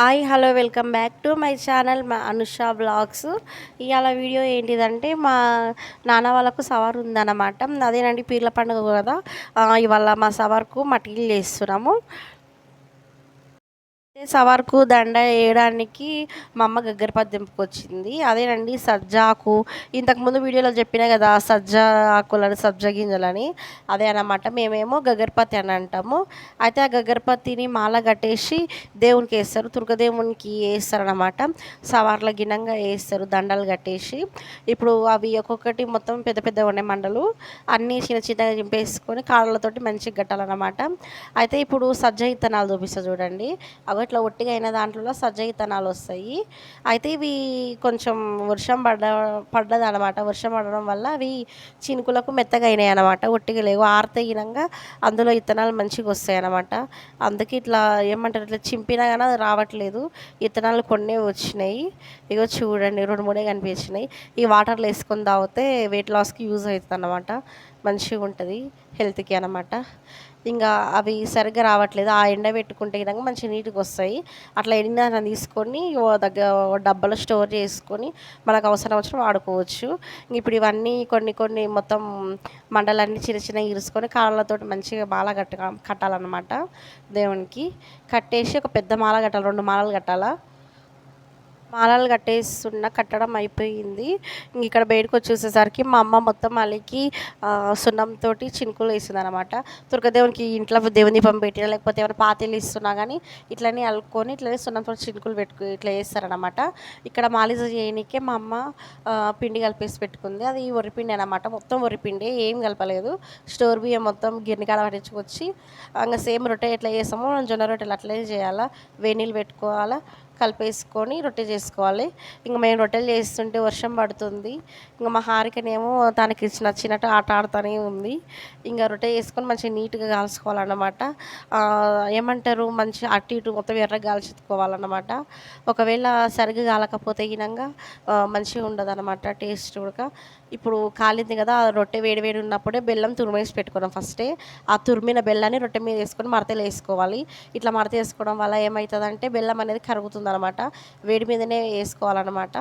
Hi hello welcome back to my channel మా Anusha blogs ఇవాళ video ఏంటిదంటే మా నాన్న వాళ్ళకు సవార్ ఉందన్నమాట. అదేనండి పీర్ల పండుగ కదా. ఇవాళ మా సవార్కు మట్టిలు చేస్తున్నాము. సవార్కు దండ వేయడానికి మా అమ్మ గగ్గరపతి వచ్చింది అదేనండి సజ్జాకు. ఇంతకుముందు వీడియోలో చెప్పినా కదా సజ్జ ఆకులని సజ్జ గింజలని. అదే అన్నమాట. మేమేమో గగ్గరపతి అని అంటాము. అయితే ఆ గగ్గరపతిని మాల కట్టేసి దేవునికి వేస్తారు. దుర్గదేవునికి వేస్తారు అనమాట సవార్ల గినంగా వేస్తారు దండలు కట్టేసి. ఇప్పుడు అవి ఒక్కొక్కటి మొత్తం పెద్ద పెద్ద ఉన్నాయి మండలు. అన్నీ చిన్న చిన్నగా చింపేసుకొని కాళ్ళతోటి మంచిగా కట్టాలన్నమాట. అయితే ఇప్పుడు సజ్జ ఇత్తనాలు చూపిస్తా చూడండి. అవి ఇట్లా ఒట్టిగా అయిన దాంట్లో సజ్జ విత్తనాలు వస్తాయి. అయితే ఇవి కొంచెం వర్షం పడ్డ పడ్డది అనమాట వర్షం పడడం వల్ల అవి చినుకులకు మెత్తగా అయినాయి అనమాట ఒట్టిగా లేవు. ఆరతగినంగా అందులో ఇత్తనాలు మంచిగా వస్తాయి అనమాట అందుకే ఇట్లా ఏమంటారు ఇట్లా చింపినా కానీ అది రావట్లేదు. ఇత్తనాలు కొన్ని వచ్చినాయి. ఇగో చూడండి రెండు మూడే కనిపించినాయి. ఈ వాటర్లో వేసుకొని తాగితే వెయిట్ లాస్కి యూజ్ అవుతుంది అనమాట మంచిగా ఉంటుంది హెల్త్కి అనమాట. ఇంకా అవి సరిగ్గా రావట్లేదు. ఆ ఎండ పెట్టుకుంటే కనుక మంచి నీట్గా వస్తాయి. అట్లా ఎండిన తీసుకొని దగ్గర డబ్బాలో స్టోర్ చేసుకొని మనకు అవసరం వచ్చిన వాడుకోవచ్చు. ఇప్పుడు ఇవన్నీ కొన్ని కొన్ని మొత్తం మండలన్నీ చిన్న చిన్న ఇరుసుకొని కాళ్ళతో మంచిగా మాల కట్ట కట్టాలన్నమాట దేవునికి. కట్టేసి ఒక పెద్ద మాల కట్టాలి రెండు మాలలు కట్టాలా? మాలలు కట్టేస్తున్న కట్టడం అయిపోయింది. ఇక్కడ బయటకు వచ్చేసేసరికి మా అమ్మ మొత్తం అలికి సున్నంతో చినుకులు వేసింది అనమాట దుర్గదేవునికి ఇంట్లో దేవుని దీపం పెట్టినా లేకపోతే ఏమైనా పాతీలు ఇస్తున్నా కానీ ఇట్లనే అలుకొని ఇట్లనే సున్నంతో చినుకులు పెట్టుకు ఇట్లా వేస్తారనమాట ఇక్కడ మాలిజ చేయనికే మా అమ్మ పిండి కలిపేసి పెట్టుకుంది. అది వరిపిండి అనమాట మొత్తం వరిపిండి ఏం కలపలేదు. స్టోర్ బియ్యం మొత్తం గిన్నెకాడ పట్టించుకొచ్చి ఇంకా సేమ్ రొట్టె ఎట్లా చేస్తామో జొన్న రొట్టెలు అట్లనే చేయాలా. వేడి నీళ్ళు పెట్టుకోవాలా. కలిపేసుకొని రొట్టె చేసుకోవాలి. ఇంకా మేము రొట్టెలు చేస్తుంటే వర్షం పడుతుంది. ఇంకా మా హారికనేమో తనకి నచ్చినట్టు ఆట ఆడుతూనే ఉంది. ఇంకా రొట్టె చేసుకొని మంచిగా నీట్గా కాల్చుకోవాలన్నమాట. ఏమంటారు? మంచి అటు ఇటు మొత్తం ఎర్రగా కాల్చుకోవాలన్నమాట. ఒకవేళ సరిగ్గా కాలకపోతే గినంగా మంచిగా ఉండదు అనమాట టేస్ట్ కూడా. ఇప్పుడు కాలింది కదా ఆ రొట్టె వేడి వేడి ఉన్నప్పుడే బెల్లం తురిమేసి పెట్టుకున్నాం ఫస్టే. ఆ తురిమిన బెల్లాన్ని రొట్టె మీద వేసుకొని మడతలు వేసుకోవాలి. ఇట్లా మడత వేసుకోవడం వల్ల ఏమవుతుందంటే బెల్లం అనేది కరుగుతుంది అనమాట వేడి మీదనే వేసుకోవాలన్నమాట.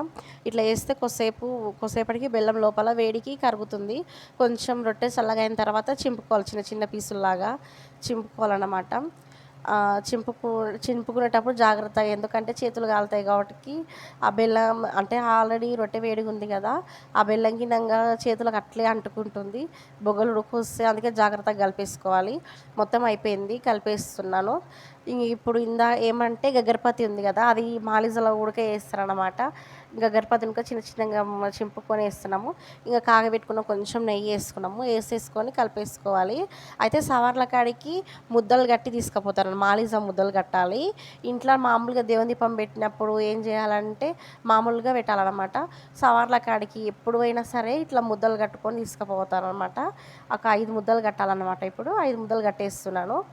ఇట్లా వేస్తే కొద్దిసేపు కొద్దిసేపటికి బెల్లం లోపల వేడికి కరుగుతుంది. కొంచెం రొట్టె చల్లగా అయిన తర్వాత చింపుకోవాలి చిన్న చిన్న పీసుల్లాగా చింపుకోవాలన్నమాట. చింపుకు చింపుకునేటప్పుడు జాగ్రత్తగా ఎందుకంటే చేతులు కాలుతాయి కాబట్టి ఆ బెల్లం అంటే ఆల్రెడీ రొట్టె వేడిగా ఉంది కదా ఆ బెల్లం గిన్నంగా చేతులకు అట్లే అంటుకుంటుంది. బొగ్గలు ఉడుకొస్తే అందుకే జాగ్రత్తగా కలిపేసుకోవాలి. మొత్తం అయిపోయింది కలిపేస్తున్నాను. ఇప్పుడు ఇందా ఏమంటే గగరపతి ఉంది కదా అది మాలిజలో ఉడక వేస్తారనమాట గగరపతి ఇంకా చిన్న చిన్నగా చింపుకొని వేస్తున్నాము. ఇంకా కాగబెట్టుకున్న కొంచెం నెయ్యి వేసుకున్నాము. వేసేసుకొని కలిపేసుకోవాలి. అయితే సవార్ల కాడికి ముద్దలు కట్టి తీసుకుపోతారు. మాలిజ ముద్దలు కట్టాలి. ఇంట్లో మామూలుగా దేవుని దీపం పెట్టినప్పుడు ఏం చేయాలంటే మామూలుగా పెట్టాలన్నమాట. సవార్ల కాడికి ఎప్పుడు అయినా సరే ఇట్లా ముద్దలు కట్టుకొని తీసుకుపోతారనమాట ఒక ఐదు ముద్దలు కట్టాలన్నమాట ఇప్పుడు. ఐదు ముద్దలు కట్టేస్తున్నాను.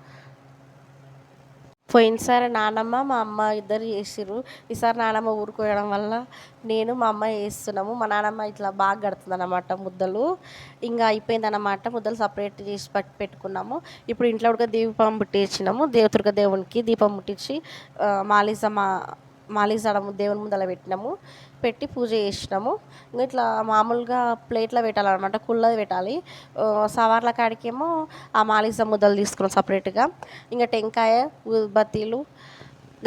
పోయినసారి నానమ్మ మా అమ్మ ఇద్దరు చేసిర్రు. ఈసారి నానమ్మ ఊరుకోవడం వల్ల నేను మా అమ్మ వేస్తున్నాము మా నానమ్మ ఇట్లా బాగా కడుతుంది అనమాట ముద్దలు. ఇంకా అయిపోయిందన్నమాట. ముద్దలు సపరేట్ చేసి పట్టి పెట్టుకున్నాము. ఇప్పుడు ఇంట్లో కూడా దీపం ముట్టించినాము దేవదుర్గ దేవునికి దీపం ముట్టించి మాలిస మా మా మాలిజాడ దేవుని ముందర పెట్టినాము. పెట్టి పూజ చేసినాము. ఇంకా ఇట్లా మామూలుగా ప్లేట్లో పెట్టాలన్నమాట కుళ్ళది పెట్టాలి. సవార్ల కాడికేమో ఆ మాలిక ముద్దలు తీసుకున్నాం సపరేట్గా. ఇంకా టెంకాయ ఉత్బత్తీలు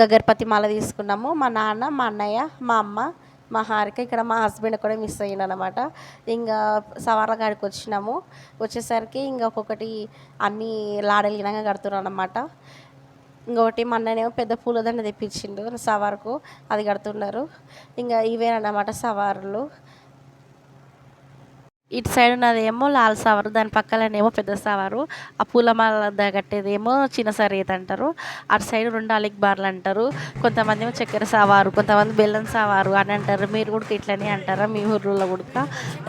గగర్పతి మాల తీసుకున్నాము. మా నాన్న మా అన్నయ్య మా అమ్మ మా హారిక ఇక్కడ మా హస్బెండ్ కూడా మిస్ అయ్యిండు అనమాట ఇంకా సవార్ల కాడికి వచ్చినాము. వచ్చేసరికి ఇంకా ఒక్కొక్కటి అన్నీ లాడలు గినంగా అనమాట ఇంకొకటి మా పెద్ద పూలదండ తెప్పించిండు సవార్కు అది కడుతున్నారు. ఇంకా ఇవేనన్నమాట సవారులు. ఇటు సైడ్ ఉన్నదేమో లాల్ సవారు దాని పక్కలనేమో పెద్ద సవారు ఆ పూలమాల ద కట్టేదేమో చిన్న సరేత అంటారు అటు సైడ్ రెండు అలిక్ బార్లు అంటారు కొంతమంది ఏమో చక్కెర సవారు కొంతమంది బెల్లం సవారు అని అంటారు మీరు కూడా ఇట్లనే అంటారా మీ ఊర్లో కూడా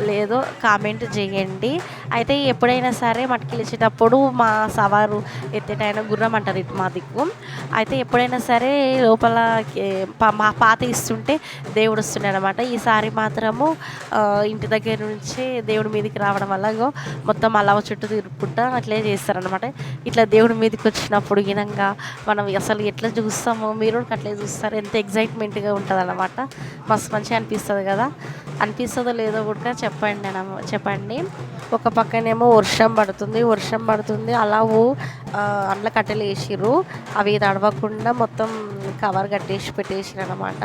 లేదో కామెంట్ చేయండి. అయితే ఎప్పుడైనా సరే మట్టికి మా సవారు ఎత్తేటైనా గుర్రం అంటారు ఇటు మా దిక్కు. అయితే ఎప్పుడైనా సరే లోపల మా పాత ఇస్తుంటే దేవుడు వస్తుండే అనమాట ఈసారి మాత్రము ఇంటి దగ్గర నుంచే దేవుడి మీదకి రావడం వల్ల మొత్తం అలవ చుట్టూ తిరుక్కుంటా అట్లే చేస్తారనమాట ఇట్లా దేవుడి మీదకి వచ్చినప్పుడు గినంగా మనం అసలు ఎట్లా చూస్తామో మీరు కూడా అట్లే చూస్తారు. ఎంత ఎగ్జైట్మెంట్గా ఉంటుంది అనమాట మస్తు మంచిగా అనిపిస్తుంది కదా. అనిపిస్తుందో లేదో కూడా చెప్పండి అన్న చెప్పండి. ఒక పక్కనేమో వర్షం పడుతుంది. వర్షం పడుతుంది. అలా అండ్ల కట్టెలు వేసిర్రు. అవి తడవకుండా మొత్తం కవర్ కట్టేసి పెట్టేసిరు అనమాట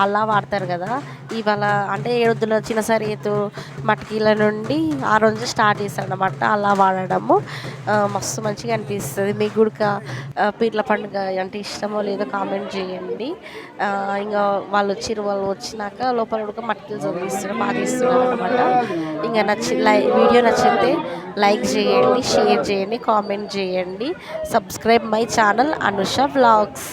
అలా వాడతారు కదా. ఇవాళ అంటే ఏడుద్దుల చిన్న సరేతు మట్కీల నుండి ఆ రోజు స్టార్ట్ చేస్తారు అనమాట అలా వాడడము మస్తు మంచిగా అనిపిస్తుంది. మీకు కూడా పీర్ల పండుగ అంటే ఇష్టమో లేదో కామెంట్ చేయండి. ఇంకా వాళ్ళు వచ్చిర్రు వాళ్ళు వచ్చినాక లోపల ఉడక మట్కీలు చదివిస్తున్నారు పాటిస్తున్నారు అనమాట ఇంకా నచ్చి లై వీడియో నచ్చితే లైక్ చేయండి షేర్ చేయండి కామెంట్ చేయండి. Subscribe my channel Anusha vlogs.